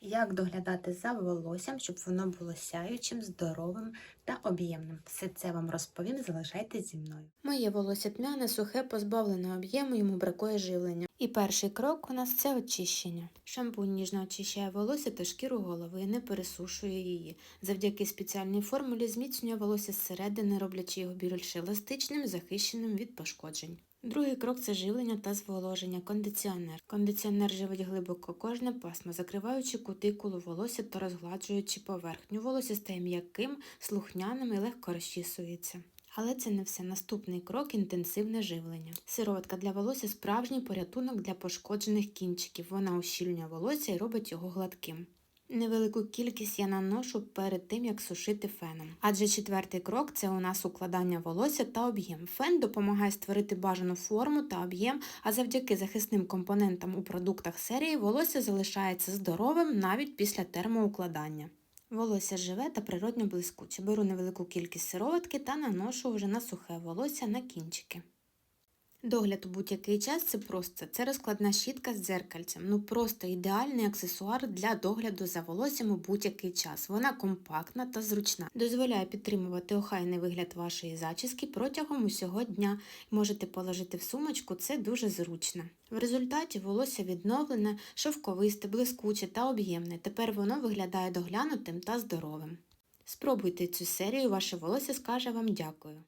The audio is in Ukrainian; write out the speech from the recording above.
Як доглядати за волоссям, щоб воно було сяючим, здоровим та об'ємним. Все це вам розповім, залишайтесь зі мною. Моє волосся тьмяне, сухе, позбавлене об'єму, йому бракує живлення. І перший крок у нас це очищення. Шампунь ніжно очищає волосся та шкіру голови, не пересушує її. Завдяки спеціальній формулі зміцнює волосся зсередини, роблячи його більш еластичним, захищеним від пошкоджень. Другий крок це живлення та зволоження. Кондиціонер. Кондиціонер живить глибоко кожне пасмо, закриваючи кутикулу волосся та розгладжуючи поверхню. Волосся стає м'яким, слухняним і легко розчісується. Але це не все. Наступний крок інтенсивне живлення. Сироватка для волосся справжній порятунок для пошкоджених кінчиків. Вона ущільнює волосся і робить його гладким. Невелику кількість я наношу перед тим, як сушити феном. Адже четвертий крок це у нас укладання волосся та об'єм. Фен допомагає створити бажану форму та об'єм, а завдяки захисним компонентам у продуктах серії волосся залишається здоровим навіть після термоукладання. Волосся живе та природньо блискуче. Беру невелику кількість сироватки та наношу вже на сухе волосся на кінчики. Догляд у будь-який час це просто це розкладна щітка з дзеркальцем. Ну просто ідеальний аксесуар для догляду за волоссям у будь-який час. Вона компактна та зручна. Дозволяє підтримувати охайний вигляд вашої зачіски протягом усього дня. Можете положити в сумочку, це дуже зручно. В результаті волосся відновлене, шовковисте, блискуче та об'ємне. Тепер воно виглядає доглянутим та здоровим. Спробуйте цю серію, ваше волосся скаже вам дякую.